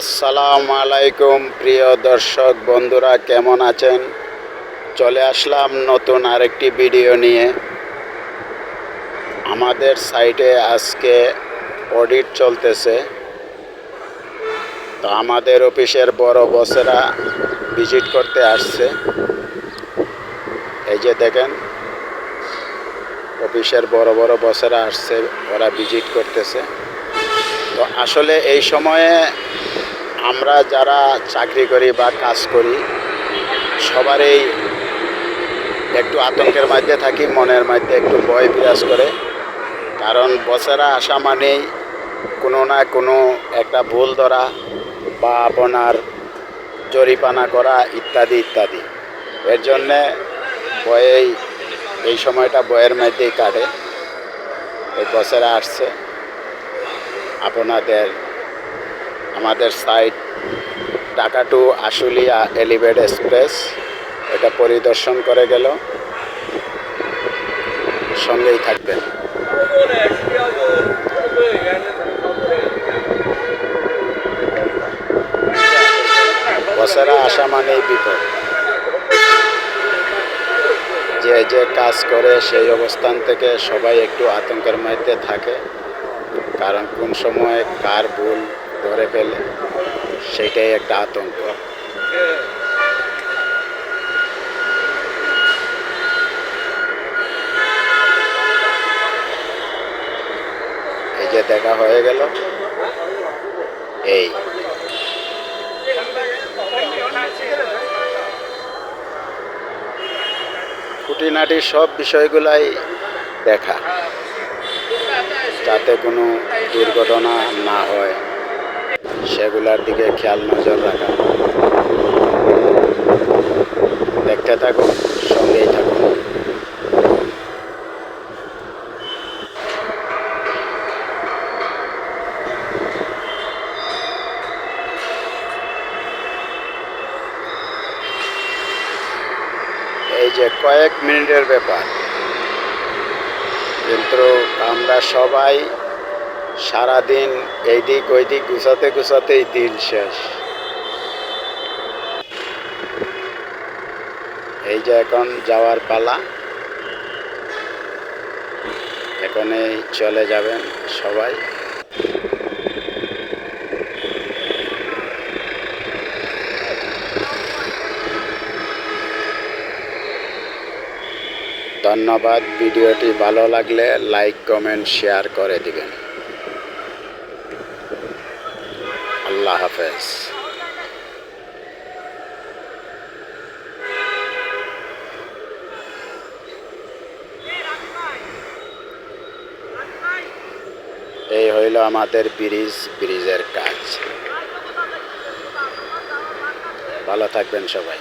আসসালামু আলাইকুম, প্রিয় দর্শক বন্ধুরা, কেমন আছেন? চলে আসলাম নতুন আরেকটি ভিডিও নিয়ে। আমাদের সাইটে আজকে অডিট চলতেছে। তো আমাদের অফিসের বড় বসেরা ভিজিট করতে আসছে। এই যে দেখেন, অফিসের বড় বড় বসেরা আসছে, ওরা ভিজিট করতেছে। তো আসলে এই সময়ে আমরা যারা চাকরি করি বা কাজ করি, সবারই একটু আতঙ্কের মধ্যে থাকি, মনের মধ্যে একটু ভয় বিরাজ করে। কারণ বসেরা আসা মানেই কোনো না কোনো একটা ভুল ধরা বা আপনার জরিপানা করা ইত্যাদি ইত্যাদি। এর জন্যে ভয়েই এই সময়টা বয়ের মধ্যেই কাটে। এই বসেরা আসছে, আপনাদের আমাদের site Dhaka to Ashulia elevated expressway এটা পরিদর্শন করে গেল। সঙ্গেই থাকবেন। বসেরা আসা মানেই বিপদ। যে যে কাজ করে সেই অবস্থান থেকে সবাই একটু আতঙ্কের মধ্যে থাকে, কারণ কোন সময় কার ভুল ধরে ফেলে সেটাই একটা আতঙ্ক। এই যে দেখা হয়ে গেল, এই। খুঁটিনাটি সব বিষয়গুলাই দেখা, যাতে কোনো দুর্ঘটনা না হয়। সেগুলার দিকে খেয়াল, নজর রাখা। দেখতে থাকুন, সঙ্গেই থাকুন। এই যে কয়েক মিনিটের ব্যাপার। কিন্তু আমরা সবাই সারাদিন এই দিক ওই দিক গুছাতে গুছাতেই দিন শেষ। এই যে এখন যাওয়ার পালা। এখনই চলে যাবেন সবাই। ধন্যবাদ, ভিডিওটি ভালো লাগলে লাইক, কমেন্ট, শেয়ার করে দিবেন। আল্লাহ হাফেজ। এই হইল আমাদের ব্রিজ ব্রিজের কাজ। ভালো থাকবেন সবাই।